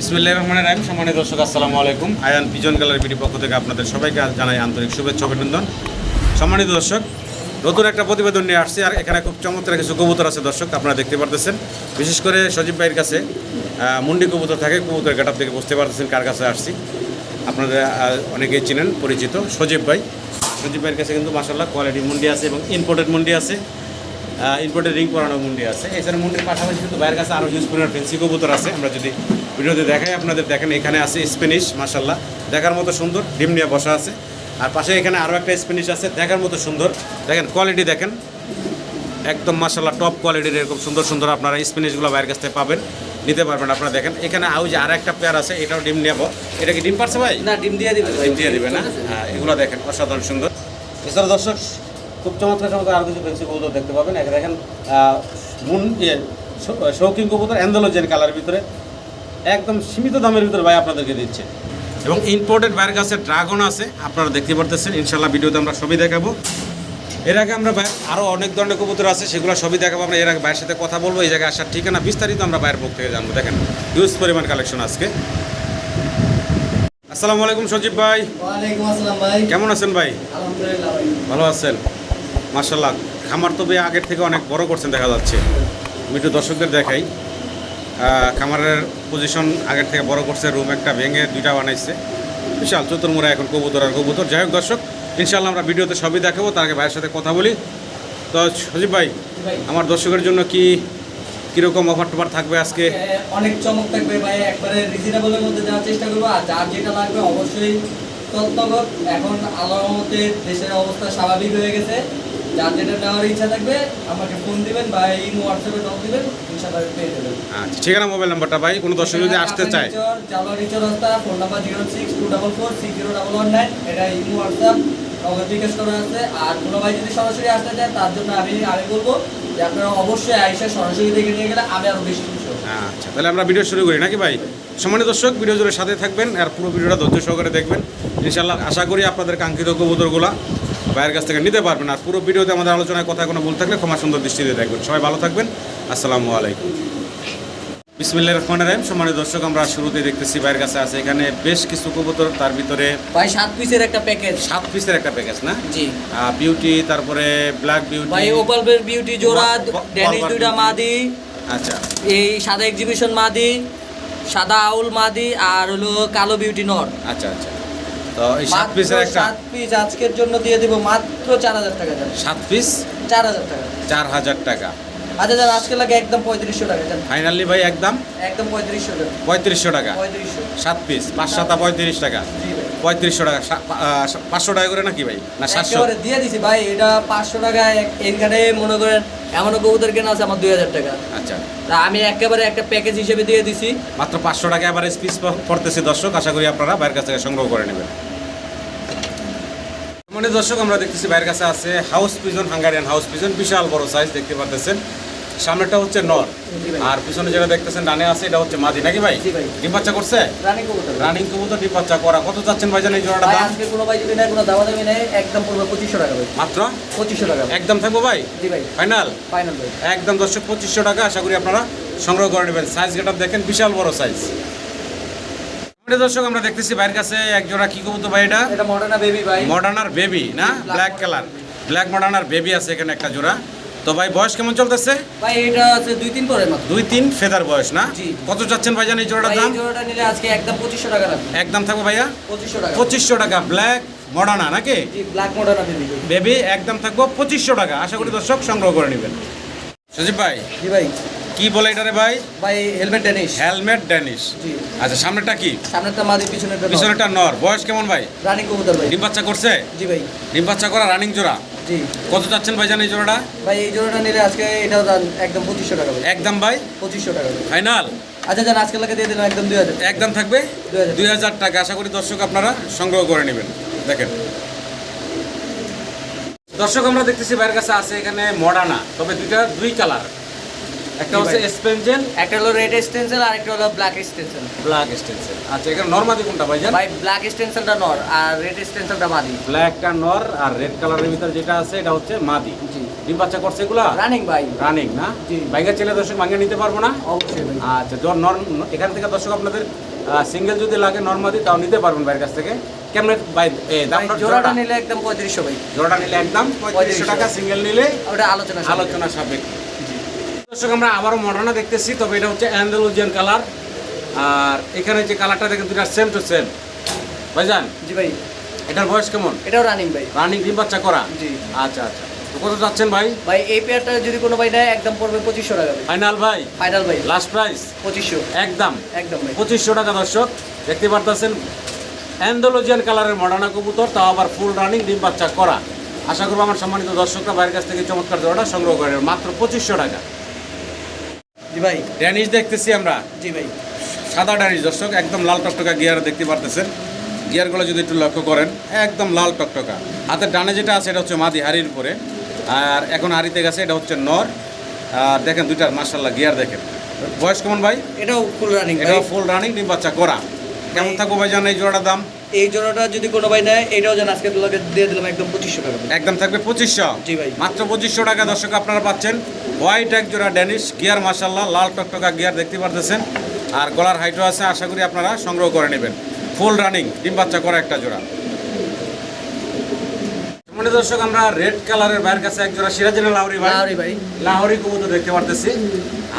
বিসমিল্লাহির রহমানির রহিম। সম্মানিত দর্শক, আসসালামু আলাইকুম। আয়ান পিজন গ্যালারি বিডি পক্ষ থেকে আপনাদের সবাইকে জানাই আন্তরিক শুভেচ্ছা, অভিনন্দন। সম্মানিত দর্শক, নতুন একটা প্রতিবেদন নিয়ে আসছি, আর এখানে খুব চমৎকার কিছু কবুতর আছে দর্শক, আপনারা দেখতে পারতেছেন। বিশেষ করে সজীব ভাইয়ের কাছে মুন্ডি কবুতর থাকে কবুতর গেটাপ থেকে বুঝতে পারতেছেন কার কাছে আসছি। আপনারা অনেকেই চিনেন, পরিচিত সজীব ভাই। সজীব ভাইয়ের কাছে কিন্তু মাসাল্লাহ কোয়ালিটি মুন্ডি আছে এবং ইম্পোর্টেড মুন্ডি আছে। ইম্পোর্টেড রিং পরানো মুন্ডি আছে। এছাড়া মুন্ডির পাশাপাশি কিন্তু বাইরের কাছে আরও হিউজ পরিমাণ ফেন্সি কবুতর আছে। আমরা যদি ভিডিওতে দেখাই আপনাদের দেখেন এখানে আছে স্প্যানিশ মার্শাল্লাহ দেখার মতো সুন্দর ডিম নিয়ে বসা আছে। আর পাশে এখানে আরও একটা স্প্যানিশ আছে দেখার মতো সুন্দর। দেখেন কোয়ালিটি দেখেন। একদম মাসাল্লাহ টপ কোয়ালিটির এরকম সুন্দর সুন্দর আপনারা স্প্যানিশগুলো বাইরের কাছ থেকে পাবেন নিতে পারবেন আপনারা। দেখেন এখানে আরও যে আর একটা পেয়ার আছে এটাও ডিম নেব এটা কি ডিম পারছে ভাই? না ডিম দিয়ে দিবে। ডিম দিয়ে দিবে না? হ্যাঁ এগুলো দেখেন অসাধারণ সুন্দর। এছাড়া দর্শক খুব চমৎকার চমৎকার আরও কিছু ফেন্সি কবুতর দেখতে পাবেন। এখানে দেখেন মুন ইয়ে শৌখিন কবুতর অ্যান্ডোলজেন কালারের ভিতরে। একদম সীমিত দামের ভিতরে ভাই আপনাদেরকে দিচ্ছে। এবং ইম্পোর্টেড বাইরের কাছে ড্রাগন আছে আপনারা দেখতে পারতেছেন। ইনশাল্লাহ ভিডিওতে আমরা সবই দেখাবো। এর আগে আমরা আরও অনেক ধরনের কবুতর আছে সেগুলো সবই দেখাবো। আমরা এর আগে ভাইয়ের সাথে কথা বলব এই জায়গায় আসার ঠিকানা বিস্তারিত আমরা ভাইয়ের মুখ থেকে জানব। দেখেন হিউজ পরিমাণ কালেকশন আজকে। আসসালামু আলাইকুম সজীব ভাই। কেমন আছেন ভাই। ভালো আছেন? মার্শাল্লাহ খামার তো ভাই আগের থেকে অনেক বড় করছেন দেখা যাচ্ছে। একটু দর্শকদের দেখাই। খামারের পজিশন আগের থেকে বড় করছে রুম একটা ভেঙে দুইটা বানাইছে। বিশাল চতুর্মুরা এখন কবুতর আর কবুতর। যাই হোক দর্শক ইনশাল্লাহ আমরা ভিডিওতে সবই দেখাবো তার আগে ভাইয়ের সাথে কথা বলি। তো সজীব ভাই আমার দর্শকের জন্য কি কীরকম অফার টফার থাকবে আজকে? অনেক চমক থাকবে ভাই একবারে রিজনেবলের মধ্যে যাওয়ার চেষ্টা করব। আর যার যেটা লাগবে অবশ্যই তত্ত্বগত এখন আল্লাহর মতে দেশের অবস্থা স্বাভাবিক হয়ে গেছে। যার যেটা নেওয়ার ইচ্ছা থাকবে আমাকে ফোন দিবেন বা এই হোয়াটসঅ্যাপে নক দিবেন ইনশাআল্লাহ পেয়ে যাবেন। আচ্ছা ঠিকানা মোবাইল নাম্বারটা ভাই কোনো দর্শক যদি আসতে চায়। জালোয়ারি চৌরাস্তা phone number zero six two double four six zero double one nine এটা ইমো হোয়াটসঅ্যাপ নগদ বিকাশ করা আছে। আর কোনো ভাই যদি সরাসরি আসতে চায় তার জন্য আমি আমি বলব যে আপনারা অবশ্যই আইসা সরাসরি দেখে নিয়ে গেলে আমি আরও বেশি আচ্ছা তাহলে আমরা ভিডিও শুরু করি নাকি ভাই? সম্মানিত দর্শক ভিডিও জুড়ে সাথে থাকবেন আর পুরো ভিডিওটা ধৈর্য সহকারে দেখবেন। ইনশাল্লাহ আশা করি আপনাদের কাঙ্ক্ষিত কবুতরগুলা ভাইয়ের কাছ থেকে নিতে পারবেন। আর পুরো ভিডিওতে আমাদের আলোচনায় কথা কোনো ভুল থাকলে ক্ষমা সুন্দর দৃষ্টিতে দেখবেন। সবাই ভালো থাকবেন। আসসালামু আলাইকুম। বিসমিল্লা রহমান রাহিম। সম্মানিত দর্শক আমরা শুরুতে দেখতেছি ভাইয়ের কাছে আছে এখানে বেশ কিছু কবুতর। তার ভিতরে ভাই সাত পিসের একটা প্যাকেজ সাত পিসের একটা প্যাকেজ না? জি। বিউটি তারপরে ব্ল্যাক ভাই বিউটি ওপাল বিউটি জোড়া ড্যানিশ দুইটা মাদি। আচ্ছা। এই সাদা এক্সিবিশন মাদি সাদা আউল মাদি আর হলো কালো বিউটি নর। আচ্ছা আচ্ছা। তো এই সাত পিসের একটা সাত পিস আজকের জন্য দিয়ে দিব মাত্র চার হাজার টাকা যান সাত পিস চার হাজার টাকা। চার হাজার টাকা। আচ্ছা যান আজকে লাগে একদম পঁয়ত্রিশশো টাকা যান ফাইনালি ভাই একদম? একদম পঁয়ত্রিশশো টাকা পঁয়ত্রিশশো টাকা। পঁয়ত্রিশশো। সাত পিস পাঁচ সাতা পঁয়ত্রিশ টাকা। পঁয়ত্রিশশো টাকা পাঁচশো টাকা করে নাকি ভাই? না সাতশো? দিয়ে দিছি ভাই এটা পাঁচশো টাকা এইখানে মনে করেন এমনও কবুতর কেনা আছে আমার দুই হাজার টাকা। আচ্ছা। তা আমি একেবারে একটা প্যাকেজ হিসেবে দিয়ে দিছি। মাত্র পাঁচশো টাকা এবার পিস পড়তেছি দর্শক আশা করি আপনারা বাইরের কাছ থেকে সংগ্রহ করে নেবেন। মানে দর্শক আমরা দেখতেছি বাইরের কাছে আছে house pigeon Hungarian house pigeon বিশাল বড় সাইজ দেখতে পারতেছেন। সামনেটা হচ্ছে নর। আর পিছনে যেটা দেখতেছেন ডানে আছে এটা হচ্ছে মাদি। নাকি ভাই? ডিম বাচ্চা করছে? রানী কবুতর। রানিং কবুতর ডিম বাচ্চা করা। কত চাচ্ছেন ভাইজান এই জোড়াটা দাম? আজকে কোনো ভাই যদি নেয় কোনো দাওয়া দামি নেয় একদম পড়বে পঁচিশশো টাকা ভাই। মাত্র? পঁচিশশো টাকা একদম থাকব ভাই? জি ভাই। ফাইনাল ফাইনাল ভাই। একদম দর্শক পঁচিশশো টাকা। আশা করি আপনারা সংগ্রহ করে নেবেন। সাইজ গেটার দেখেন বিশাল বড় সাইজ দর্শক আমরা দেখতেছি ভাইয়ের কাছে এক জোড়া কি কবুতর ভাই এটা? এটা মডার্না বেবি ভাই। মডার্নার বেবি না? ব্ল্যাক কালার ব্ল্যাক মডার্নার বেবি আছে এখানে একটা জোড়া। তো ভাই বয়স কেমন চলতেছে? ভাই এটা আছে দুই তিন পরে দুই তিন ফেদার বয়স না? কত চাচ্ছেন ভাইজান এই জোড়াটার দাম? জোড়াটা নিলে আজকে একদম পঁচিশশো টাকা একদম থাকবে ভাইয়া? পঁচিশশো টাকা। পঁচিশশো টাকা ব্ল্যাক মডার্না নাকি? জি ব্ল্যাক মডার্না বেবি বেবি একদম থাকব পঁচিশশো টাকা। আশা করি দর্শক সংগ্রহ করে নেবেন। সজীব ভাই জি ভাই। কি বলে এটারে ভাই? ভাই হেলমেট ড্যানিশ হেলমেট ড্যানিশ জি। আচ্ছা সামনেটা কি? সামনেরটা মাদি পিছনেরটা নর। পিছনেটা নর। বয়স কেমন ভাই? রানী কবুতর ভাই। ডিম বাচ্চা করছে? জি ভাই। ডিম বাচ্চা করা রানিং জোড়া? জি। কত চাচ্ছেন ভাই জান এই জোড়াটা? ভাই এই জোড়াটা নিলে আজকে এটাও দাম একদম পঁচিশশো টাকা ভাই। একদম ভাই? পঁচিশশো টাকা ভাই। ফাইনাল আচ্ছা যান আজকে লাগে দিয়ে দিলাম একদম দুই হাজার একদম থাকবে? 2000 দুই হাজার টাকা। আশা করি দর্শক আপনারা সংগ্রহ করে নেবেন। দেখেন। দর্শক আমরা দেখতেছি বাইরের কাছে আছে এখানে মডার্না তবে দুইটা দুই কালার একটা হচ্ছে স্পেনজেল একটা হলো রেড স্টেন্সেল আর একটা হলো ব্ল্যাক স্টেন্সেল ব্ল্যাক স্টেনসেল আচ্ছা এখানে নর্মাদি কোনটা ভাইজান? ভাই ব্ল্যাক স্টেন্সেলটা নর আর রেড স্টেন্সেলটা মাদি। ব্ল্যাকটা নর আর রেড কালারের ভিতরে যেটা আছে এটা হচ্ছে মাদি। জি। ডিম বাচ্চা করছে এগুলা? রানিং ভাই। রানিং না? জি। বাইকের ছেলে দর্শক ভাঙিয়ে নিতে পারব না? অবশ্যই ভাই। আচ্ছা নর এখান থেকে দর্শক আপনাদের সিঙ্গেল যদি লাগে নর্মালি তাও নিতে পারবেন ভাইয়ের কাছ থেকে। কেমনে ভাই জোড়াটা নিলে একদম পঁয়ত্রিশশো ভাই। জোড়াটা নিলে একদম পঁয়ত্রিশশো টাকা সিঙ্গেল নিলে ওটা আলোচনা। আলোচনা সাপেক্ষে। দর্শক আমরা আবারও মডার্না দেখতেছি তবে এটা হচ্ছে অ্যান্ডালুজিয়ান কালার। আর এখানে যে কালারটা দেখেন দুটা সেম টু সেম ভাই ভাইজান? জি ভাই। এটার বয়স কেমন? এটাও রানিং ভাই। রানিং ডিম বাচ্চা করা? জি। আচ্ছা আচ্ছা। তো কত যাচ্ছেন ভাই? ভাই এই পেয়ারটা যদি কোনো ভাই নেয় একদম পড়বে পঁচিশশো টাকা ফাইনাল ভাই? ফাইনাল ভাই। লাস্ট প্রাইস পঁচিশশো। একদম। একদম ভাই। পঁচিশশো টাকা দর্শক দেখতে পারতেছেন। অ্যান্ডোলজিয়ান কালারের মডার্না কবুতর তাও আবার ফুল রানিং ডিম বাচ্চা করা। আশা করব আমার সম্মানিত দর্শকরা বাইরের কাছ থেকে চমৎকার জোড়াটা সংগ্রহ করে মাত্র পঁচিশশো টাকা। জি ভাই। ড্যানিশ দেখতেছি আমরা। জি ভাই। সাদা ড্যানিশ দর্শক একদম লাল টকটকা গিয়ার দেখতে পারতেছেন। গিয়ারগুলো যদি একটু লক্ষ্য করেন একদম লাল টকটকা। হাতের ডানে যেটা আছে এটা হচ্ছে মাদি হাড়ির উপরে। আর এখন হাড়িতে গেছে এটা হচ্ছে নর। আর দেখেন দুইটার মার্শাল্লাহ গিয়ার দেখেন। বয়স কেমন ভাই? এটাও ফুল রানিং এটাও ফুল রানিং ডিম বাচ্চা করা। কেমন থাকব ভাই জান এই জোড়াটার দাম? এই জোড়াটা যদি কোনো ভাই নেয় এটাও যেন আজকে দিয়ে দিলাম একদম পঁচিশশো টাকা একদম থাকবে পঁচিশশো। জি ভাই। মাত্র পঁচিশশো টাকা দর্শক আপনারা পাচ্ছেন। হোয়াইট এক জোড়া ড্যানিশ গিয়ার মাসাল্লাহ লাল টকটকা গিয়ার দেখতে পারতেছেন। আর গলার হাইটও আছে আশা করি আপনারা সংগ্রহ করে নেবেন। ফুল রানিং ডিম বাচ্চা করা একটা জোড়া। মানে দর্শক আমরা রেড কালারের ভাইয়ের কাছে এক জোড়া সিরাজিনা লাহরি ভাই। লাহোরি ভাই। লাহরি কবুতর দেখতে পারতেছি।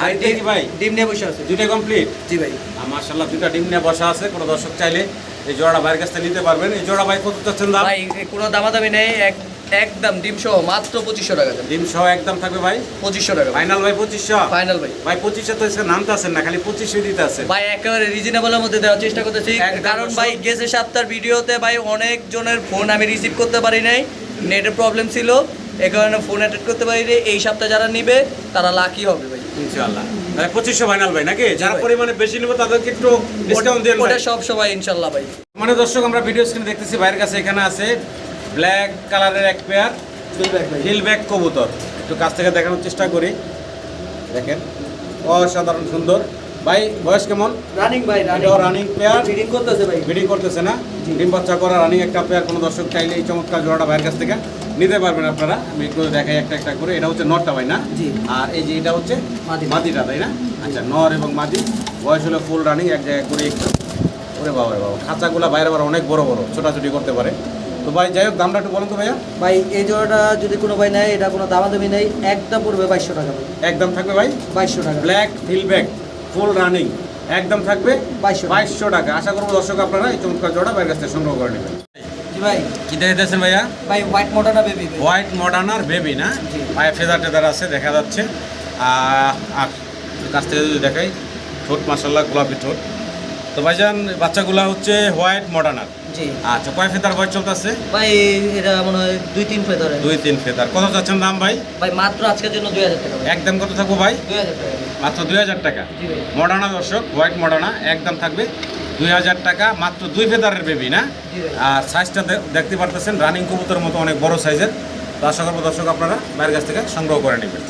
আর এটা ভাই? ডিম নিয়ে বসে আছে। দুইটা কমপ্লিট জি ভাই। মাসাল্লাহ দুইটা ডিম নিয়ে বসা আছে। কোনো দর্শক চাইলে এই জোড়াটা ভাইয়ের কাছ থেকে নিতে পারবেন। এই জোড়া ভাই কত চাচ্ছেন দাম? ভাই কোনো দামাদামি নেই। এক একদম ডিম সহ মাত্র পঁচিশশো টাকা ডিম সহ একদম থাকবে ভাই? পঁচিশশো টাকা ফাইনাল ভাই পঁচিশশো? ফাইনাল ভাই। ভাই পঁচিশে তো এসে নামতে আছেন না খালি পঁচিশে দিতে আছে। ভাই একেবারে রিজনেবলের মধ্যে দেওয়ার চেষ্টা করতেছি। কারণ ভাই গেছে সপ্তাহের ভিডিওতে ভাই অনেক জনের ফোন আমি রিসিভ করতে পারি নাই। নেটের প্রবলেম ছিল। এ কারণে ফোন অ্যাটেন্ড করতে পারি নাই। এই সপ্তাহে যারা নিবে তারা লাকি হবে ভাই। ইনশাআল্লাহ। তাহলে পঁচিশশো ফাইনাল ভাই নাকি? যারা পরিমাণে বেশি নেব তাদেরকে একটু ডিসকাউন্ট ওটা সব সবাই ভাই। মানে দর্শক আমরা ভিডিও স্ক্রিনে দেখতেছি বাইরের কাছে এখানে আছে ব্ল্যাক কালারের এক পেয়ার কবুতর। একটু কাছ থেকে দেখানোর চেষ্টা করি। দেখেন অসাধারণ সুন্দর। ভাই বয়স কেমন? রানিং ভাই এটাও রানিং প্লেয়ার ফিডিং করতেছে ভাই। ব্রিডিং করতেছে না? ডিম বাচ্চা করা রানিং একটা প্লেয়ার কোনো দর্শক চাইলে এই চমৎকার জোড়াটা ভাইয়ের কাছ থেকে নিতে পারবেন আপনারা। আমি একটু দেখাই একটা একটা করে। এটা হচ্ছে নরটা ভাই না? জি। আর এই যে এটা হচ্ছে মাদি। মাদিটা তাই না? আচ্ছা নর এবং মাদি। বয়স হলো ফুল রানিং এক জায়গায় করে একটু। ওরে বাবা বাবা। খাঁচাগুলো বাইরে আবার অনেক বড় বড় ছোটাছুটি করতে পারে। তো ভাই যাই হোক দামটা একটু বলুন তো ভাইয়া। ভাই এই জোড়াটা যদি কোনো ভাই নেয় এটা কোনো দামাদামি নেই। একদম পড়বে বাইশশো টাকা। একদম থাকবে ভাই? বাইশশো টাকা। ব্ল্যাক হিল ব্যাগ ফুল রানিং। একদম থাকবে 2200 টাকা। বাইশশো টাকা। আশা করব দর্শক আপনারা এই চমৎকার জোড়া বাইরের কাছ থেকে সংগ্রহ করে নেবেন। ভাই। কি ভাইয়া? ভাই হোয়াইট বেবি হোয়াইট মডার্নার বেবি না? ফেদার টেদার আছে দেখা যাচ্ছে। আর কাছ থেকে যদি দেখাই ঠোঁট মাসাল্লাহ গোলাপি ঠোঁট। তো ভাইজান বাচ্চাগুলা হচ্ছে হোয়াইট মডার্নার জি। আচ্ছা কয় ফেদার বয়স চলতেছে? ভাই এটা মনে হয় দুই তিন ফেদারে দুই তিন ফেদার। কত চাচ্ছেন দাম ভাই? ভাই মাত্র আজকের জন্য দুই হাজার টাকা। একদম কত থাকব ভাই? দুই হাজার টাকা। মাত্র দুই হাজার টাকা? মডার্না দর্শক হোয়াইট মডার্না একদম থাকবে দুই হাজার টাকা মাত্র দুই ফেদারের বেবি না? আর সাইজটা দেখতে পারতেছেন রানিং কবুতর মতো অনেক বড় সাইজের আশা করব দর্শক আপনারা বাইরের কাছ থেকে সংগ্রহ করে নেবেন।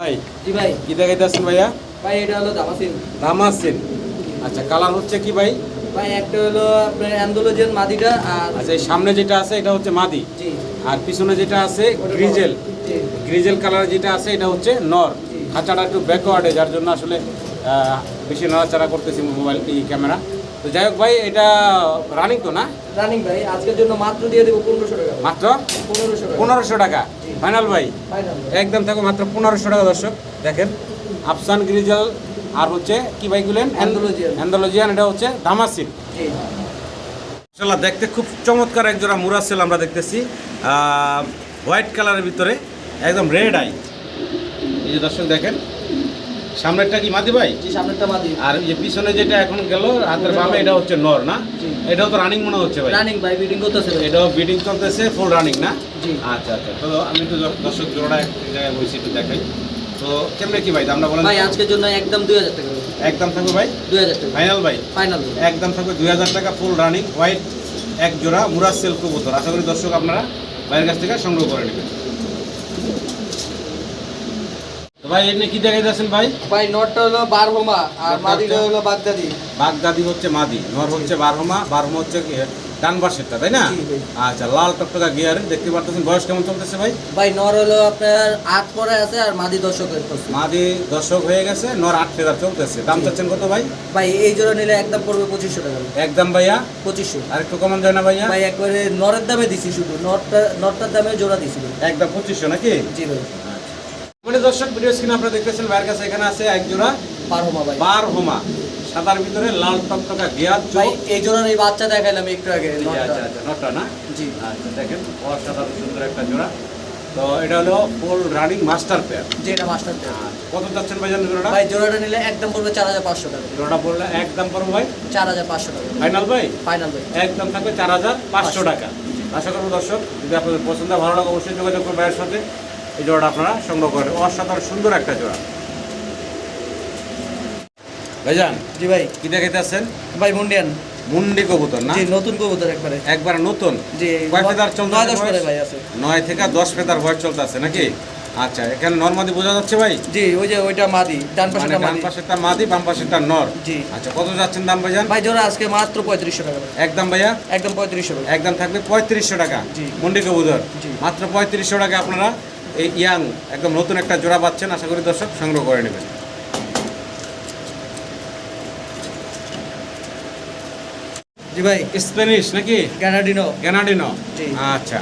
ভাই। ভাই কি দেখাইতেছেন ভাইয়া? ভাই এটা হলো দামাসিন। দামাসিন। আচ্ছা কালার হচ্ছে কি ভাই? ভাই একটা হলো আপনার অ্যান্ডোলোজেন মাদিটা আর আচ্ছা এই সামনে যেটা আছে এটা হচ্ছে মাদি। জি। আর পিছনে যেটা আছে গ্রিজেল জি। গ্রিজেল কালার যেটা আছে এটা হচ্ছে নর। খাঁচাটা একটু ব্যাকওয়ার্ডে যার জন্য আসলে বেশি নড়াচড়া করতেছি মোবাইল এই ক্যামেরা তো যাই হোক ভাই এটা রানিং তো না? রানিং ভাই আজকের জন্য মাত্র দিয়ে দেবো পনেরোশো টাকা। মাত্র? পনেরোশো টাকা। পনেরোশো টাকা। ফাইনাল ভাই? একদম থাকো মাত্র পনেরোশো টাকা দর্শক। দেখেন আফসান গ্রিজেল আর হচ্ছে কি ভাই গুলেন Andalusian। অ্যান্ডালোজিয়ান এটা হচ্ছে দামাসিন জি। মাশাআল্লাহ দেখতে খুব চমৎকার এক জোড়া মুরাসেল আমরা দেখতেছি। হোয়াইট কালারের ভিতরে একদম রেড আই। এই যে দর্শক দেখেন সামনেরটা কি মাদি ভাই? সামনেরটা মাদি। আর এই যে পিছনে যেটা এখন গেল হাতের বামে এটা হচ্ছে নর না? এটাও তো রানিং মনে হচ্ছে ভাই। রানিং ভাই বিডিং করতেছে এটাও বিডিং চলতেছে ফুল রানিং না? জি। আচ্ছা আচ্ছা তো আমি তো দর্শক জোড়া এক জায়গায় বসে একটু দেখাই। তো কেমনে কি ভাই? দামটা বলেন। ভাই আজকের জন্য একদম দুই হাজার টাকা। একদম থাকবে ভাই? দুই হাজার টাকা। ফাইনাল ভাই? ফাইনাল একদম থাকবে দুই হাজার টাকা ফুল রানিং হোয়াইট এক জোড়া মুরাজ সিল্ক কবুতর। আশা করি দর্শক আপনারা ভাইয়ের কাছ থেকে সংগ্রহ করে নেবেন তো ভাই এমনি কি দেখাই যাচ্ছেন ভাই? ভাই নটটা হলো বারহোমা আর মাদিটা হলো বাগদাদি। বাগদাদি হচ্ছে মাদি নর হচ্ছে বারহমা বারহমা হচ্ছে ডান পাশেরটা তাই না? আচ্ছা লাল টকটকা গিয়ার দেখতে পারতেছেন বয়স কেমন চলতেছে ভাই? ভাই নর হলো আপনার আট পরে আছে আর মাদি করছে মাদি দর্শক হয়ে গেছে নর আট ফেদার চলতেছে। দাম। চাচ্ছেন কত ভাই? ভাই এই জোড়া নিলে একদম পড়বে পঁচিশশো টাকা। একদম ভাইয়া? পঁচিশশো। আর একটু কমান যায় না ভাইয়া? ভাই একবারে নরের দামে দিছি শুধু নটটা নটটার দামে জোড়া দিছি। একদম পঁচিশশো নাকি? জি ভাই। দর্শক ভিডিও স্ক্রিন আপনারা দেখতেছেন ভাইয়ের কাছে এখানে আছে এক জোড়া বারহোমা ভাই। বার হোমা। সাদার ভিতরে লাল টকটকা গিয়ার ভাই এই জোড়ার এই বাচ্চা দেখাইলাম একটু আগে আচ্ছা আচ্ছা নটা না? জি। আচ্ছা দেখেন অসাধারণ সুন্দর একটা জোড়া। তো এটা হলো ফুল রানিং মাস্টার পেয়ার যে এটা মাস্টার পেয়ার কত যাচ্ছেন ভাই জানেন জোড়াটা? ভাই জোড়াটা নিলে একদম পড়বে চার হাজার পাঁচশো টাকা। জোড়াটা বললে একদম পড়ব ভাই? চার হাজার পাঁচশো টাকা। ফাইনাল ভাই? ফাইনাল ভাই। একদম থাকবে চার হাজার পাঁচশো টাকা। আশা করব দর্শক যদি আপনাদের পছন্দ ভালো লাগে অবশ্যই যোগাযোগ করবেন ভাইয়ের সাথে। এই জোড়াটা আপনারা সংগ্রহ করেন অসাধারণ সুন্দর একটা জোড়া। ভাইজান জি ভাই। কি দেখাইতে আছেন ভাই মুন্ডিয়ান। মুন্ডি কবুতর না? জি নতুন কবুতর একবারে। একবার নতুন? জি কয় ফেদার ভাই আছে। থেকে দশ ফেদার ভয় চলতে আছে নাকি আচ্ছা এখানে নর্মাদি বোঝা যাচ্ছে ভাই? জি ওই যে ওইটা মাদি ডান মানে ডান মাদি। বাম নর। জি। আচ্ছা কত যাচ্ছেন দাম ভাইজান? ভাই জোড়া আজকে মাত্র পঁয়ত্রিশশো টাকা একদম ভাইয়া? একদম পঁয়ত্রিশশো টাকা একদম থাকবে পঁয়ত্রিশশো টাকা। জি। মুন্ডি কবুতর। জি। মাত্র পঁয়ত্রিশশো টাকা আপনারা এই ইয়াং একদম নতুন একটা জোড়া পাচ্ছেন আশা করি দর্শক সংগ্রহ করে নেবেন। জি ভাই স্প্যানিশ নাকি? গ্যানাডিনো। গ্যানাডিনো? আচ্ছা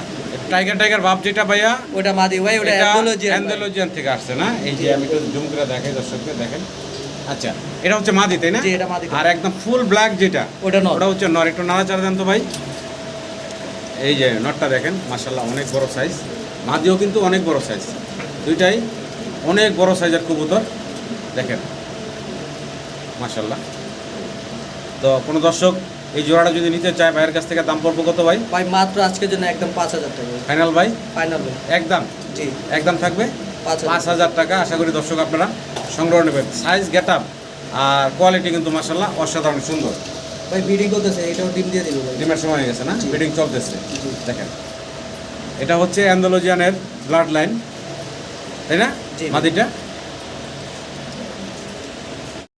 টাইগার টাইগার ভাব যেটা ভাইয়া ওটা মাদি ভাই ওটা এটা অ্যান্ডোলজি অ্যান্ডালুজিয়ান থেকে আসছে না? এই যে আমি একটু জুম করে দেখাই দর্শককে দেখেন। আচ্ছা এটা হচ্ছে মাদি তাই না? জি, এটা মাদি। আর একদম ফুল ব্ল্যাক যেটা ওটা নর। ওটা হচ্ছে নর। একটু নাড়াচাড়া দেন তো ভাই। এই যে নটটা দেখেন মাসাল্লাহ অনেক বড় সাইজ মাদিও কিন্তু অনেক বড় সাইজ দুইটাই অনেক বড় সাইজের কবুতর দেখেন। মাসাল্লাহ তো কোনো দর্শক এই জোড়াটা যদি নিতে চায় ভাইয়ের কাছ থেকে দাম পড়ব কত ভাই? ভাই মাত্র আজকের জন্য একদম পাঁচ হাজার টাকা। ফাইনাল ভাই? ফাইনাল ভাই। একদম? জি। একদম থাকবে? পাঁচ হাজার। টাকা আশা করি দর্শক আপনারা সংগ্রহ নেবেন। সাইজ গেট আপ আর কোয়ালিটি কিন্তু মাসাল্লাহ অসাধারণ সুন্দর। ভাই বিডিং করতেছে এটাও ডিম দিয়ে দিল ডিমের সময় হয়ে গেছে না। বিডিং চলতেছে। দেখেন। এটা হচ্ছে অ্যান্ডোলজিয়ানের ব্লাড লাইন তাই না? মাদিটা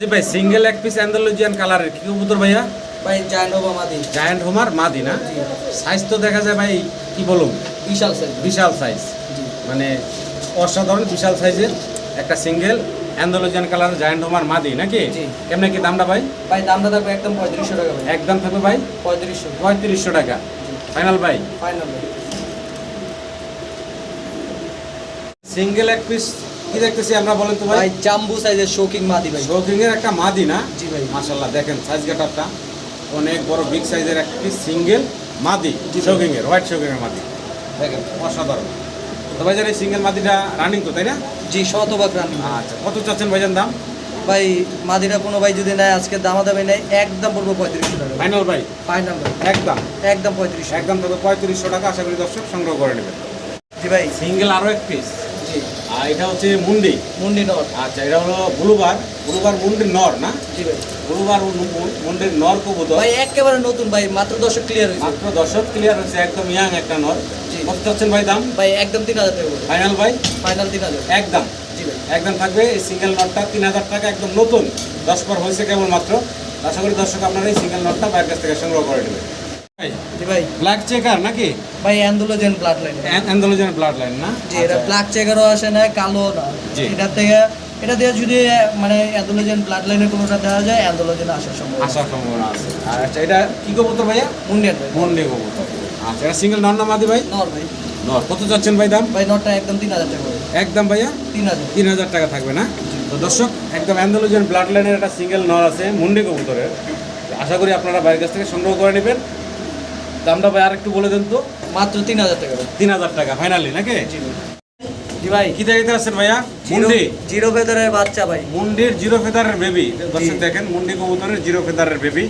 জি ভাই সিঙ্গেল এক পিস অ্যান্ডোলজিয়ান কালারের। কি কবুতর ভাইয়া? ভাই জায়নোভা মাদি। জায়ান্ট হোমার মাদি না? সাইজ তো দেখা যায় ভাই কি বলুন বিশাল সাইজ বিশাল সাইজ মানে অসাধারণ বিশাল সাইজের একটা single Andalusian colour giant homer মাদি নাকি। কেমনে কি দামটা ভাই? ভাই দামটা থাকবে একদম পঁয়ত্রিশশো টাকা ভাই। একদম থাকবে ভাই? পঁয়ত্রিশশো। পঁয়ত্রিশশো টাকা। ফাইনাল ভাই? ফাইনাল ভাই। সিঙ্গেল এক পিস কি দেখতেছি আমরা বলেন তো ভাই? ভাই জাম্বু সাইজের শোকিং মাদি ভাই। শৌকিং এর একটা মাদি না? জি ভাই। মাশাল্লাহ দেখেন সাইজ গেটারটা অনেক বড় বিগ সাইজের এক পিস সিঙ্গেল মাদি জি ভাই। শৌকিং এর হোয়াইট শৌকিং এর মাদি। দেখেন। অসাধারণ। তো ভাইজান এই সিঙ্গেল মাদিটা রানিং তো তাই না? জি শতভাগ রানি আচ্ছা কত চাচ্ছেন ভাইজান দাম? ভাই মাদিরা কোনো ভাই যদি নেয় আজকে দামা দামে নেয় একদম পড়ব পঁয়ত্রিশশো টাকা। ফাইনাল ভাই? ফাইনাল ভাই। একদম? একদম পঁয়ত্রিশশো। একদম তবে পঁয়ত্রিশশো টাকা আশা করি দর্শক সংগ্রহ করে নেবেন। জি ভাই। সিঙ্গেল আরও এক পিস এটা হচ্ছে মুন্ডি। মুন্ডি নর। আচ্ছা এটা হলো ব্লুবার। ব্লুবার মুন্ডির নর না? জি ভাই। ব্লুবার মুন্ডির নর কবুতর। ভাই একেবারে নতুন ভাই মাত্র দশক ক্লিয়ার হয়েছে। মাত্র দশক ক্লিয়ার হচ্ছে একদম ইয়াং একটা নর। কত চাচ্ছেন ভাই দাম? ভাই একদম তিন হাজার টাকা ফাইনাল ভাই? ফাইনাল তিন হাজার। একদম। জি ভাই। একদম থাকবে এই সিঙ্গেল নটটা তিন হাজার টাকা একদম নতুন। দশ পর হয়েছে কেবলমাত্র। আশা করি দর্শক আপনারা এই সিঙ্গেল নটটা বাইরের কাছ থেকে সংগ্রহ করে নেবেন। ভাই ব্ল্যাক চেকার নাকি? ভাই Andalusian blood line Andalusian blood line না? জি এটা আচ্ছা। ব্ল্যাক চেকারও আসে না কালো না। এটা থেকে এটা দিয়ে যদি মানে অ্যান্ডোলোজেন ব্লাড লাইনের কোনোটা দেওয়া যায় অ্যান্ডোলোজেন আসার আসার সম্ভাবনা আছে। আর আচ্ছা এটা কি কবুতর ভাইয়া? মুন্ডিয়ান মন্ডে কবুতর। আচ্ছা এটা সিঙ্গেল নর না মাদি ভাই? নর ভাই। নর। কত চাচ্ছেন ভাই দাম? ভাই নটটা একদম তিন হাজার টাকা। একদম ভাইয়া? তিন হাজার। তিন হাজার টাকা থাকবে না? তো দর্শক একদম অ্যান্ডোলজেন ব্লাড লাইনের একটা সিঙ্গেল নর আছে মুন্ডি কবুতরের। আশা করি আপনারা বাইরের কাছ থেকে সংগ্রহ করে নেবেন। দামটা ভাই আর একটু বলে দেন তো। মাত্র তিন হাজার টাকা তিন হাজার টাকা ফাইনালি নাকি? জি ভাই কি দেখাইতে আছেন ভাইয়া? মুন্ডি? জিরো ফেদারের বাচ্চা ভাই। মুন্ডির জিরো ফেদারের বেবি দর্শক দেখেন মুন্ডি কবুতরের জিরো ফেদারের বেবি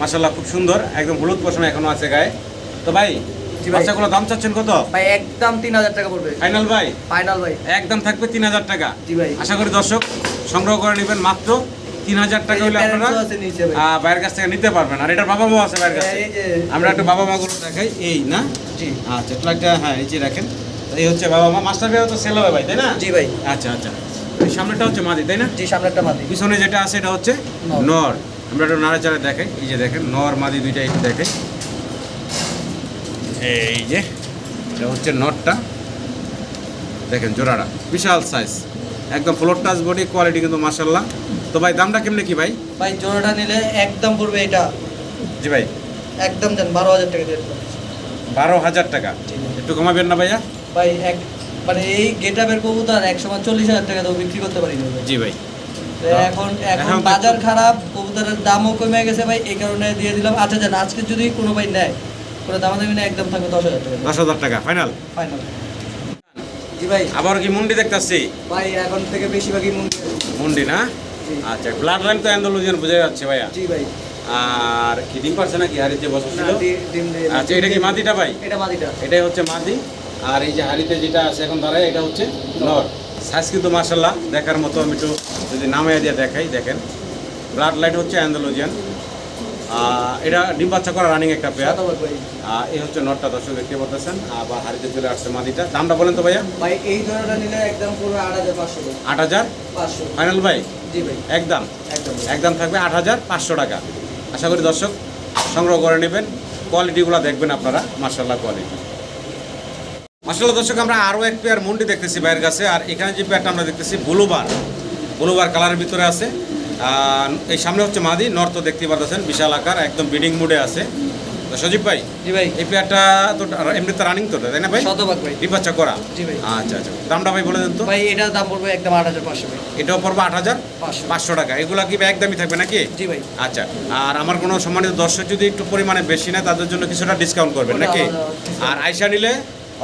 মাসাল্লাহ খুব সুন্দর একদম হলুদ পশমে এখনও আছে গায়ে। তো ভাই। বাচ্চাগুলো দাম চাচ্ছেন কত? ভাই একদম তিন হাজার টাকা পড়বে। ফাইনাল ভাই? ফাইনাল ভাই। একদম থাকবে তিন হাজার টাকা। জি ভাই। আশা করি দর্শক সংগ্রহ করে নেবেন মাত্র তিন হাজার টাকা হলে আপনারা ভাই। বাইরের কাছ থেকে নিতে পারবেন। আর এটার বাবা মা আছে বাইরের কাছে আমরা একটু বাবা মাগুলো দেখাই। এই না? জি। আচ্ছা ফ্ল্যাগটা হ্যাঁ এই যে রাখেন এই হচ্ছে বাবা মা। মাস্টার ভাইও তো সেল হবে ভাই তাই না? জি ভাই। আচ্ছা আচ্ছা। এই সামনেটা হচ্ছে মাদি তাই না? জি সামনেরটা মাদি। পিছনে যেটা আছে এটা হচ্ছে নর। নর। আমরা একটু নাড়াচাড়া দেখাই। এই যে দেখেন নর মাদি দুইটা একটু দেখাই। এই যে এটা হচ্ছে নটটা দেখেন জোড়াটা। বিশাল সাইজ একদম ফ্লোর টাচ বডি কোয়ালিটি কিন্তু মাসাল্লাহ তো ভাই দামটা কেমনে কি ভাই? ভাই জোড়াটা নিলে একদম পড়বে এটা। জি ভাই। একদম দেন বারো হাজার টাকা দিয়ে। বারো হাজার টাকা। একটু কমাবেন না ভাইয়া? ভাই এক মানে এই গেটাবের কবুতর এক সময় চল্লিশ হাজার টাকা দাও বিক্রি করতে পারি না জি ভাই। তো এখন এখন বাজার খারাপ কবুতরের দামও কমে গেছে ভাই এই কারণে দিয়ে দিলাম। আচ্ছা জান আজকে যদি কোনো ভাই নেয় কোনো দামা দামি না একদম থাকবে দশ হাজার টাকা দশ হাজার টাকা ফাইনাল? ফাইনাল। আবার কি মুন্ডি দেখতেছি? ভাই এখন থেকে বেশিরভাগই মুন্ডি। মুন্ডি না? আচ্ছা ব্লাড লাইন তো অ্যান্ডালুজিয়ান বোঝা যাচ্ছে ভাইয়া। জি ভাই। আর কি ডিম পারছে নাকি? হারিতে বছর ছিল? না, ডি- ডিম দিয়ে- আচ্ছা এটা কি মাদিটা ভাই? এটা মাদিটা এটাই হচ্ছে মাদি আর এই যে হাড়িতে যেটা আছে এখন দাঁড়ায় এটা হচ্ছে নর। সাইজ কিন্তু মাসাল্লাহ দেখার মতো আমি একটু যদি নামে দিয়ে দেখাই দেখেন। ব্লাড লাইট হচ্ছে অ্যান্ডালুজিয়ান এটা ডিম বাচ্চা করা রানিং একটা পেয়ার এই হচ্ছে নটটা দর্শক দেখতে পাচ্ছেন আবার হাড়িতে চলে আসছে মাদিটা। দামটা বলেন তো ভাইয়া। ভাই এই ধরনের নিলে একদম পুরো আট হাজার পাঁচশো আট হাজার? পাঁচশো। ফাইনাল ভাই? জি ভাই। একদম। একদম একদম থাকবে আট হাজার পাঁচশো টাকা। আশা করি দর্শক সংগ্রহ করে নেবেন। কোয়ালিটিগুলো দেখবেন আপনারা। মার্শাল্লাহ কোয়ালিটি মার্শাল্লাহ দর্শক আমরা আরও এক পেয়ার মন্ডি দেখতেছি বাইরের কাছে। আর এখানে যে পেয়ারটা আমরা দেখতেছি ব্লুবার। ব্লুবার কালারের ভিতরে আছে। এই সামনে হচ্ছে মাদি নর্থ দেখতে পাচ্ছেন বিশাল আকার একদম বিডিং মুডে আছে। তো সজীব ভাই জি ভাই। এই পেয়ারটা তো এমনিতে রানিং তো তাই না ভাই? শতভাগ ভাই। ডিম করা। জি ভাই। আচ্ছা আচ্ছা। দামটা ভাই বলে দেন তো। ভাই এটার দাম পড়বে একদম আট হাজার পাঁচশো ভাই। এটাও পড়ব আট হাজার পাঁচশো। টাকা। এগুলা কি একদমই থাকবে নাকি? জি ভাই। আচ্ছা। আর আমার কোনো সম্মানিত দর্শক যদি একটু পরিমাণে বেশি নেয় তাদের জন্য কিছুটা ডিসকাউন্ট করবেন নাকি? আর আইসা নিলে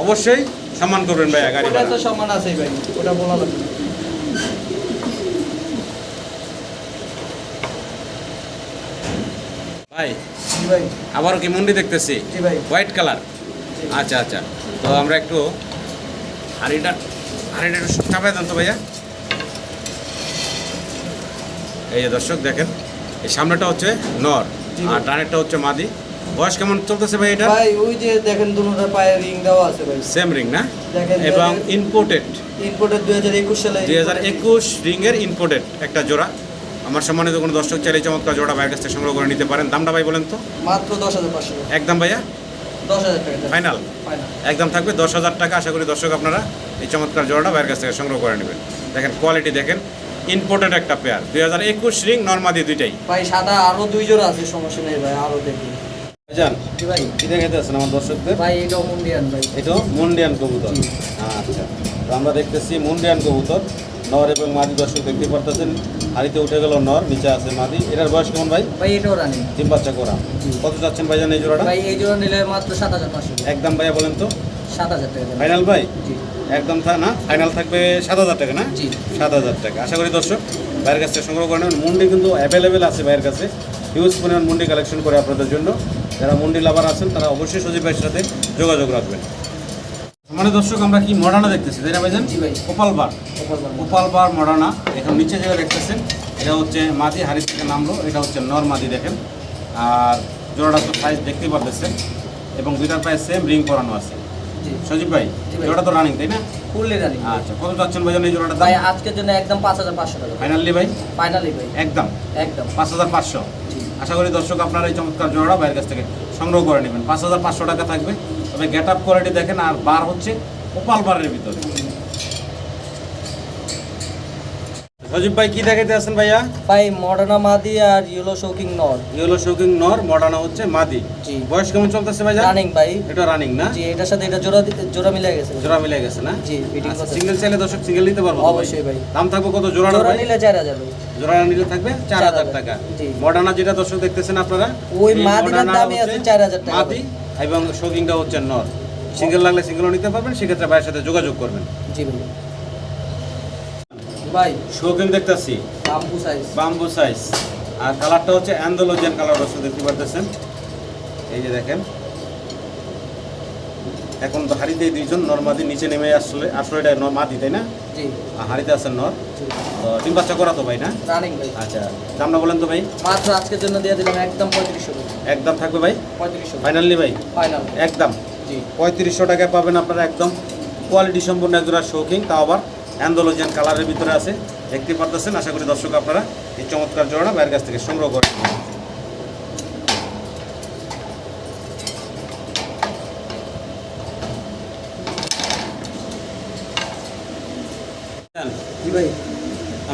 অবশ্যই সম্মান করবেন ভাইয়া গাড়ি সম্মান আছেই ভাই। ওটা বলা লাগবে ভাই ভাই। আবারও কি মুন্ডি দেখতেছি? হোয়াইট কালার আচ্ছা আচ্ছা। তো আমরা একটু হাড়িটা হাড়িটা একটু চাপাই দেন তো ভাইয়া। এই যে দর্শক দেখেন এই সামনেটা হচ্ছে নর আর। ডানেরটা হচ্ছে মাদি। বয়স কেমন চলতেছে ভাই এটা? ভাই ওই যে দেখেন দুটোর পায়ে রিং দেওয়া আছে ভাই। সেম রিং না? দেখেন এবং ইম্পোর্টেড হাজার একুশ সালে। দুই হাজার একুশ রিংয়ের ইম্পোর্টেড একটা জোড়া। আমার সম্মানিত কোনো দর্শক চাইলে চমৎকার জোড়া ভাইয়ের কাছ থেকে সংগ্রহ করে নিতে পারেন। দামটা ভাই বলেন তো? মাত্র দশ হাজার পাঁচশো। একদম ভাইয়া? দশ হাজার টাকা ফাইনাল? ফাইনাল। একদম থাকবে দশ হাজার টাকা। আশা করি দর্শক আপনারা এই চমৎকার জোড়াটা ভাইয়ের কাছ থেকে সংগ্রহ করে নেবেন। দেখেন কোয়ালিটি দেখেন ইম্পোর্টেড একটা পেয়ার দুই হাজার একুশ রিং নর্মাদি দুইটাই। ভাই সাদা আরও দুই জোড়া আছে সমস্যা নেই ভাই আরও দেখি। জান ভাই কি দেখাতে আছেন আমার দর্শকদের? ভাই এটাও মুন্ডিয়ান ভাই। মুন্ডিয়ান কবুতর। আচ্ছা তো আমরা দেখতেছি মুন্ডিয়ান কবুতর। নর এবং মাদি দর্শক দেখতে পারতেছেন। হাড়িতে উঠে গেল নর নিচে আছে মাদি। এটার বয়স কেমন ভাই? ভাই এটাও রানি ডিম বাচ্চা করা। কত চাচ্ছেন ভাইজান এই জোড়াটা? ভাই এই জোড়া নিলে মাত্র সাত হাজার পাঁচশো। একদম ভাইয়া বলেন তো। সাত হাজার টাকা ফাইনাল ভাই? একদম থা- না? ফাইনাল থাকবে সাত হাজার টাকা না? সাত হাজার টাকা। আশা করি দর্শক ভাইয়ের কাছ সংগ্রহ করে নেবেন। মুন্ডি কিন্তু অ্যাভেলেবেল আছে ভাইয়ের কাছে। হিউজ পরিমাণ মুন্ডি কালেকশন করে আপনাদের জন্য। যারা মুন্ডি লাভার আছেন তারা অবশ্যই সজীব ভাইয়ের সাথে যোগাযোগ রাখবেন। মানে দর্শক আমরা কি মডার্না দেখতেছি তাই না ভাইজান? ভাই। গোপাল বার। বার মডার্না এখন নিচে যেটা দেখতেছেন এটা হচ্ছে মাদি হাড়ি থেকে নামলো এটা হচ্ছে নর মাদি দেখেন। আর জোড়াটা তো সাইজ দেখতেই পারতেছেন এবং দুইটার প্রায় সেম রিং করানো আছে। সজীব ভাই জোড়াটা তো রানিং তাই না? ফুললি রানি আচ্ছা কত চাচ্ছেন ভাইজান এই জোড়াটা ভাই আজকের জন্য একদম পাঁচ হাজার পাঁচশো টাকা। ফাইনালি ভাই? ফাইনালি ভাই। একদম? একদম। পাঁচ হাজার পাঁচশো। আশা করি দর্শক আপনারা এই চমৎকার জোড়াটা বাইরের কাছ থেকে সংগ্রহ করে নেবেন। পাঁচ হাজার পাঁচশো টাকা থাকবে তবে গেট আপ কোয়ালিটি দেখেন আর বার হচ্ছে ওপাল বারের ভিতরে। সজীব ভাই কি দেখাইতে আছেন ভাইয়া? ভাই মডার্না মাদি আর ইয়েলো শৌকিং নর ইয়েলো শৌকিং নর মডার্না হচ্ছে মাদি। জি। বয়স কেমন চলতেছে ভাইয়া? রানিং ভাই। এটা রানিং না? জি এটার সাথে এটা জোড়া দি- জোড়া মিলে গেছে। জোড়া মিলে গেছে না? জি ফিটিং করতে। সিঙ্গেল চাইলে দর্শক সিঙ্গেল নিতে পারব অবশ্যই ভাই। দাম থাকবে কত জোড়া জোড়া নিলে চার হাজার ভাই। জোড়া নিলে থাকবে চার হাজার টাকা। জি। মডার্না যেটা দর্শক দেখতেছেন আপনারা ওই মাদিটার দামই আছে 4,000 টাকা মাদি। এবং শোকিংটা হচ্ছে নর। সিঙ্গেল লাগলে সিঙ্গেলও নিতে পারবেন সেক্ষেত্রে ভাইয়ের সাথে যোগাযোগ করবেন। জি ভাই। ভাই শোকিং দেখতেছি। বাম্বু সাইজ বাম্বু সাইজ আর কালারটা হচ্ছে অ্যান্ডোলোজিয়ান কালার দর্শক দেখতে পারতেছেন? এই যে দেখেন। এখন তো হাড়িতে দুইজন নর্মাদি নিচে নেমে আসলে আসলে এটা মাদি তাই না? হাড়িতে আছেন নর? তো ডিম বাচ্চা করা তো ভাই না? রানিং ভাই। আচ্ছা দামটা বলেন তো ভাই? মাত্র আজকের জন্য দিয়ে দিলাম একদম পঁয়ত্রিশশো একদম থাকবে ভাই? পঁয়ত্রিশশো ফাইনালি ভাই? ফাইনাল একদম। জি। পঁয়ত্রিশশো টাকায় পাবেন আপনারা একদম কোয়ালিটি সম্পূর্ণ একজোড়া শৌখিন তাও আবার অ্যান্ডোলজিয়ান কালারের ভিতরে আছে। দেখতে পারতেছেন আশা করি দর্শক আপনারা এই চমৎকার জোড়াটা বাইরের কাছ থেকে সংগ্রহ করেন জি ভাই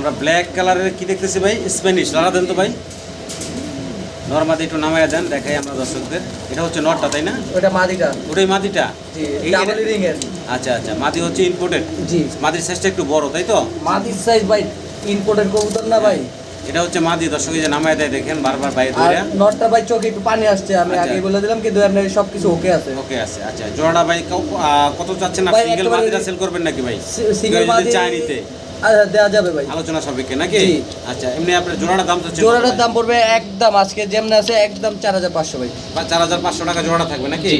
আমরা ব্ল্যাক কালারের কি দেখতেছি ভাই? স্প্যানিশ লাড়া দেন তো ভাই। নর্মাদি একটু নামাইয়া দেন দেখাই আমরা দর্শকদের। এটা হচ্ছে নটটা তাই না? ওটা মাদিটা। ওটাই মাদিটা? ডাবল রিং এর। আচ্ছা আচ্ছা। মাদি হচ্ছে ইম্পোর্টেড জি। মাদির সাইজটা একটু বড় তাই তো? মাদির সাইজ ভাই ইম্পোর্টেড কবুতর না ভাই? এটা হচ্ছে মাদি। দর্শক যে নামায় দেয় দেখেন বারবার বাইরে আর ধরে। নটটা ভাই চোখে একটু পানি আসছে। আমি আচ্ছা। আগে বলে দিলাম কিন্তু আপনার সবকিছু ওকে আছে। ওকে আছে। আচ্ছা জোড়াটা ভাই কত চাচ্ছেন না ভাই, সিঙ্গেল মাদিটা সেল করবেন নাকি ভাই? সিঙ্গেল মাদি চায় নিতে। দেওয়া যাবে ভাই। আলোচনা সাপেক্ষে নাকি? আচ্ছা এমনি আপনার জোড়াটার দাম চাচ্ছেন জোড়াটার দাম পড়বে একদম আজকে যেমন আছে একদম চার হাজার পাঁচশো ভাই। চার হাজার পাঁচশো টাকা জোড়া থাকবে নাকি?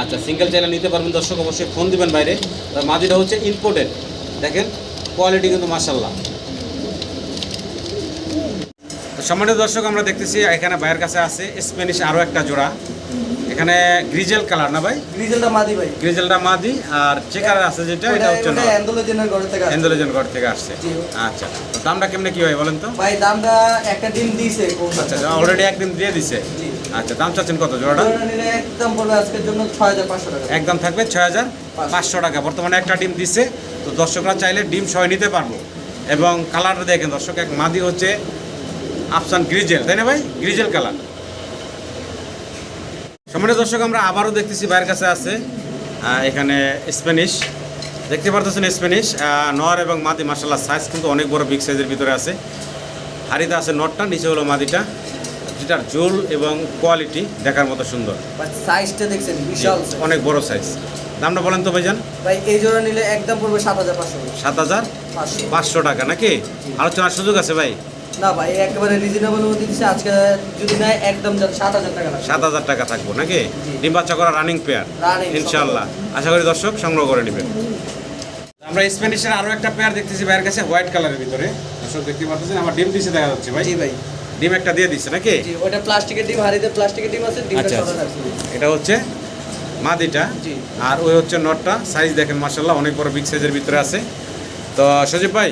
আচ্ছা সিঙ্গেল চাইলে নিতে পারবেন দর্শক অবশ্যই ফোন দিবেন বাইরে। মাদিটা হচ্ছে ইম্পোর্টেড দেখেন কোয়ালিটি কিন্তু মাসাল্লাহ সম্মানিত দর্শক আমরা দেখতেছি এখানে ভাইয়ের কাছে আছে স্প্যানিশ আরও একটা জোড়া। এখানে গ্রিজেল কালার না ভাই? গ্রিজেলটা মাদি ভাই। গ্রিজেলটা মাদি আর চেকার আছে যেটা এটা হচ্ছে নর অ্যান্ডোলোজেনের ঘর থেকে আসছে। এন্ডোলেজেন ঘর থেকে আসছে। আচ্ছা তো দামটা কেমনে কি হয় বলেন তো? ভাই দামটা একটা ডিম দিয়েছে আচ্ছা অলরেডি একদিন দিয়ে দিছে? জি। আচ্ছা দাম চাচ্ছেন কত জোড়াটা? একদম পড়বে আজকের জন্য ছয় হাজার পাঁচশো টাকা। একদম থাকবে ছয় হাজার পাঁচশো টাকা। বর্তমানে একটা ডিম দিচ্ছে তো দর্শকরা চাইলে ডিম সহ নিতে পারব। এবং কালারটা দেখেন দর্শক এক মাদি হচ্ছে আফসান গ্রিজেল তাই না ভাই? Grizzle colour. সম্মানিত দর্শক আমরা আবারও দেখতেছি বাইরের কাছে আছে এখানে স্প্যানিশ দেখতে পারতেছেন স্প্যানিশ নর এবং মাদি মার্শাল্লাহ সাইজ কিন্তু অনেক বড় বিগ সাইজের ভিতরে আছে। হাড়িতে আছে নটটা নিচে হলো মাদিটা। যেটার জোল এবং কোয়ালিটি দেখার মতো সুন্দর। সাইজটা দেখছেন বিশাল অনেক বড় সাইজ দামটা বলেন তো ভাইজান। ভাই এই জোড়া নিলে একদম পড়বে সাত হাজার পাঁচশো। সাত হাজার? পাঁচশো। টাকা নাকি? আলোচনার সুযোগ আছে ভাই? না ভাই একেবারে রিজনেবল মধ্যে দিচ্ছে। আজকে যদি নেয় একদম সাত হাজার টাকা সাত হাজার টাকা থাকব নাকি? জি। ডিম বাচ্চা করা রানিং পেয়ার ইনশাল্লাহ আশা করি দর্শক সংগ্রহ করে নেবেন। আমরা স্প্যানিশের আরও একটা পেয়ার দেখতেছি ভাইয়ের কাছে হোয়াইট কালারের ভিতরে। দর্শক দেখতে পাচ্ছেন আমার ডিম দিছে দেখা যাচ্ছে ভাই। জি ভাই। ডিম একটা দিয়ে দিচ্ছে নাকি? জি ওটা প্লাস্টিকের ডিম হাড়িতে প্লাস্টিকের ডিম আছে ডিমটা আচ্ছা, সরানো আচ্ছা। আছে। এটা হচ্ছে মাদিটা। আর ওই হচ্ছে নটটা। সাইজ দেখেন মার্শাল্লাহ অনেক বড় বিগ সাইজের ভিতরে আছে। তো সজীব ভাই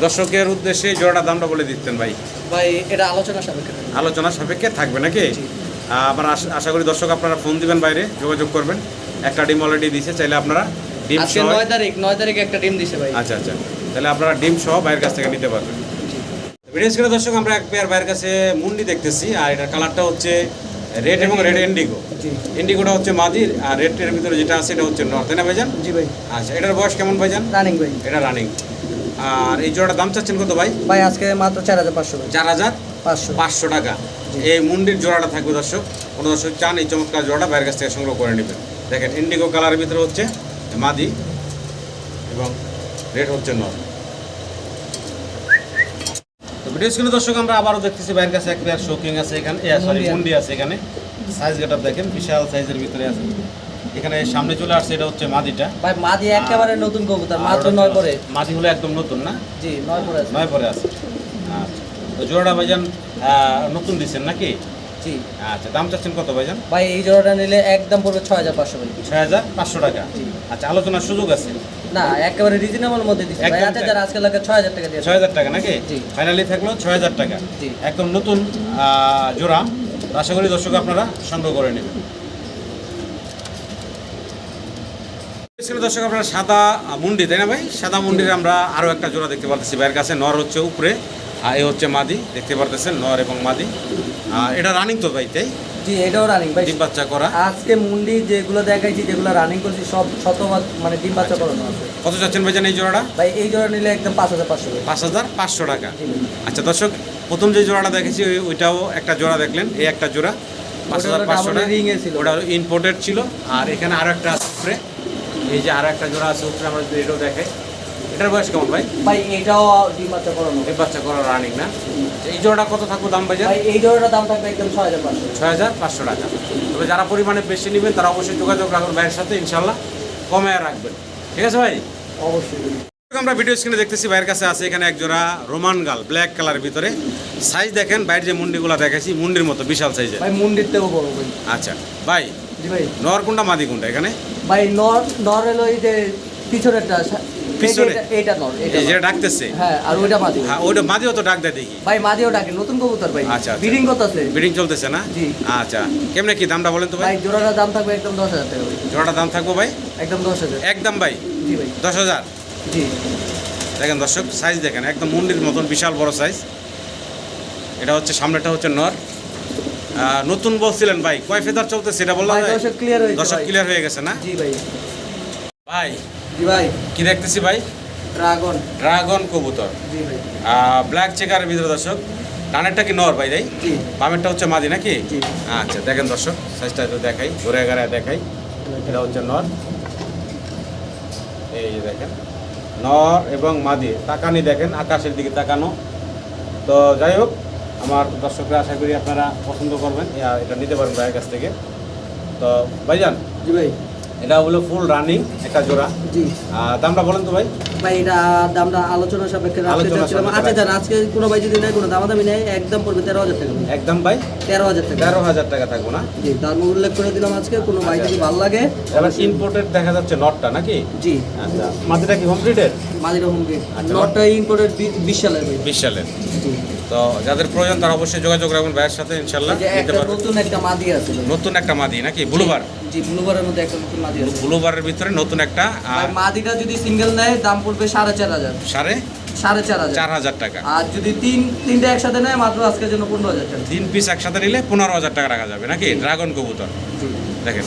দর্শকের উদ্দেশ্যে জোড়াটার দামটা বলে দিতেন ভাই। ভাই এটা আলোচনা সাপেক্ষে আলোচনা সাপেক্ষে থাকবে নাকি। আমার আশা- করি দর্শক আপনারা ফোন দিবেন বাইরে যোগাযোগ করবেন। একটা ডিম অলরেডি দিয়েছে চাইলে আপনারা ডিম আজকে সহ নয় তারিখ নয় তারিখ একটা ডিম দিছে ভাই। আচ্ছা আচ্ছা। তাহলে আপনারা ডিম সহ বাইরের কাছ থেকে নিতে পারবেন। ভিডিও স্ক্রিনে দর্শক আমরা এক পেয়ার বাইরের কাছে মুন্ডি দেখতেছি আর এটার কালারটা হচ্ছে রেড এবং রেড ইন্ডিগো ইন্ডিগোটা হচ্ছে মাদির আর রেডের ভিতরে যেটা আছে এটা হচ্ছে নর্থ না ভাইজান? জি ভাই। আচ্ছা এটার বয়স কেমন ভাইজান? রানিং ভাই। এটা রানিং আর এই জোড়াটার দাম চাচ্ছেন কত ভাই? ভাই আজকে মাত্র চার হাজার পাঁচশো চার হাজার পাঁচশো। পাঁচশো টাকা। এই মুন্ডির জোড়াটা থাকবে দর্শক কোনো দর্শক চান এই চমৎকার জোড়াটা বাইরের কাছ থেকে সংগ্রহ করে নেবেন। দেখেন ইন্ডিগো কালারের ভিতরে হচ্ছে মাদি এবং রেড হচ্ছে নর তো দর্শক আমরা আবারও দেখতেছি বাইরের কাছে এক পেয়ার শোকিং আছে এখানে সরি মুন্ডি আছে। এখানে। সাইজ গেট দেখেন বিশাল সাইজের ভিতরে আছে। এখানে সামনে চলে আসছে এটা হচ্ছে মাদিটা। ভাই মাদি একেবারে নতুন কবুতর মাত্র নয় পরে। মাদি হলো একদম নতুন না? জি নয় পরে আছে। নয় পরে আছে। আচ্ছা। তো জোড়াটা ভাইজান নতুন দিচ্ছেন নাকি? জি। আচ্ছা দাম চাচ্ছেন কত ভাইজান? ভাই এই জোড়াটা নিলে একদম পড়বে ছয় হাজার পাঁচশো ভাই। ছয় হাজার পাঁচশো টাকা। আচ্ছা আলোচনার সুযোগ আছে? না একেবারে রিজনেবল মধ্যে দিচ্ছে। ভাই আচ্ছা যারা আজকে লাগে ছয় হাজার টাকা দিয়ে ছয় হাজার টাকা নাকি? ফাইনালি থাকল ছয় হাজার টাকা। একদম নতুন জোড়া। আশা করি দর্শক আপনারা সংগ্রহ করে নেবেন। দর্শক আপনারা সাদা মুন্ডি তাই না ভাই? সাদা মুন্ডির আমরা আরও একটা জোড়া দেখতে পাচ্ছি ভাইয়ের কাছে নর হচ্ছে উপরে। আর এ হচ্ছে মাদি দেখতে পারতেছেন নর এবং মাদি। আর এটা রানিং তো ভাই তাই? জি এটাও রানিং ভাই। ডিম বাচ্চা করা। আজকে মুন্ডি যেগুলো দেখাইছি যেগুলো রানিং করছি সব শতভাগ মানে ডিম বাচ্চা করানো আছে। কত চাচ্ছেন ভাইজান এই জোড়াটা? ভাই এই জোড়া নিলে একদম পাঁচ হাজার পাঁচশো পাঁচ হাজার পাঁচশো টাকা। আচ্ছা দর্শক প্রথম যে জোড়াটা দেখেছি ওই- ওইটাও একটা জোড়া দেখলেন এই একটা জোড়া পাঁচ হাজার পাঁচশো টাকা। ওটা ইম্পোর্টেড ছিল আর এখানে আরও একটা আছে উপরে। এই যে আরও একটা জোড়া আছে উপরে আমরা যদি এটাও দেখাই। এটার বয়স কেমন ভাই? ভাই এটাও ডিম বাচ্চা করানো। এই বাচ্চা করা রানিং না? এই জোড়াটা কত থাকব দাম ভাই এই জোড়াটার দাম থাকবে একদম ছয় হাজার পাঁচশো। ছয় হাজার পাঁচশো টাকা। তবে যারা পরিমাণে বেশি নেবেন তারা অবশ্যই যোগাযোগ রাখবেন ভাইয়ের সাথে ইনশাল্লাহ কমে রাখবেন। ঠিক আছে ভাই? অবশ্যই। আমরা ভিডিও স্ক্রিনে দেখতেছি ভাইয়ের কাছে আছে এখানে এক জোড়া রোমান গাল ব্ল্যাক কালারের ভিতরে। সাইজ দেখেন বাইরের যে মুন্ডিগুলো দেখাইছি মুন্ডির মতো বিশাল সাইজের ভাই মুন্ডির থেকেও বড় ভাই। আচ্ছা ভাই জি ভাই। নর কোনটা মাদি কোনটা এখানে? ভাই নর নর এলো এই যে পিছনেরটা পিছনে? এটা- নর এটা এই নর। যেটা ডাকতেছে? হ্যাঁ আর ওইটা মাদি। হ্যাঁ ওইটা মাঝেও তো ডাক দেয় দেখি। ভাই মাদিও ডাকে নতুন কবুতর ভাই। আচ্ছা, আচ্ছা। ব্রিডিং করতেছে। বিডিং চলতেছে না? জি। আচ্ছা কেমনে কি দামটা বলেন তো ভাই? ভাই জোড়াটার দাম থাকবে একদম দশ হাজার টাকা ভাই। জোড়াটা দাম থাকব ভাই? একদম একদম ভাই? জি ভাই। দশ হাজার? জি। দেখেন দর্শক সাইজ দেখেন একদম মন্দির মতন বিশাল বড় সাইজ এটা হচ্ছে সামনেটা হচ্ছে নর। নতুন বলছিলেন ভাই কয় ফেদার চলতেছে এটা বললাম দর্শক ক্লিয়ার হয়ে গেছে না? জি ভাই। ভাই জি ভাই। কি দেখতেছি ভাই? ড্রাগন। ড্রাগন কবুতর। জি ভাই। ব্ল্যাক চেকারের ভিতরে দর্শক ডানেরটা কি নর ভাই তাই বামেরটা হচ্ছে মাদি নাকি। আচ্ছা দেখেন দর্শক সাইজটা একটু দেখাই ঘুরে ঘুরে দেখাই। এটা হচ্ছে নর। এই যে দেখেন নর এবং মাদি তাকানি দেখেন আকাশের দিকে তাকানো। তো যাই হোক আমার দর্শকরা আশা করি আপনারা পছন্দ করবেন এটা নিতে পারেন ভাইয়ের কাছ থেকে। তো ভাইজান জি ভাই। এটা হলো ফুল রানিং একটা জোড়া। জি। দামটা বলেন তো ভাই। ভাই এটা দামটা আলোচনা সাপেক্ষে রাখতে চাচ্ছিলাম। আচ্ছা জান আজকে কোনো ভাই যদি নেয় কোনো দামাদামি নেয় একদম পড়বে তেরো হাজার টাকা। একদম ভাই তেরো হাজার টাকা। তেরো হাজার টাকা থাকব না। জি দাম উল্লেখ করে দিলাম আজকে কোনো ভাই যদি ভালো লাগে এবার ইম্পোর্টেড দেখা যাচ্ছে নটটা নাকি? জি। আচ্ছা মাদিটা কি কমপ্লিটেড মাদিরা হোম গেট আচ্ছা। নটটা ইম্পোর্টেড বিশ সালের বিশ সালের জি। তো যাদের প্রয়োজন তারা অবশ্যই যোগাযোগ রাখবেন ভাইয়ের সাথে ইনশাল্লাহ নিতে পারবেন। নতুন একটা মাদি আছে নতুন একটা মাদি নাকি? ব্লুবার? জি ব্লুবারের মধ্যে একটা নতুন মাদি আছে। ব্লুবারের ভিতরে নতুন একটা মাদিটা যদি সিঙ্গেল নেয় দাম পড়বে সাড়ে চার হাজার। সাড়ে? সাড়ে চার হাজার। চার হাজার টাকা। আর যদি তিন তিনটা একসাথে নেয় মাত্র আজকের জন্য পনেরো হাজার টাকা। তিন পিস একসাথে নিলে পনেরো হাজার টাকা রাখা যাবে নাকি? ড্রাগন কবুতর। দেখেন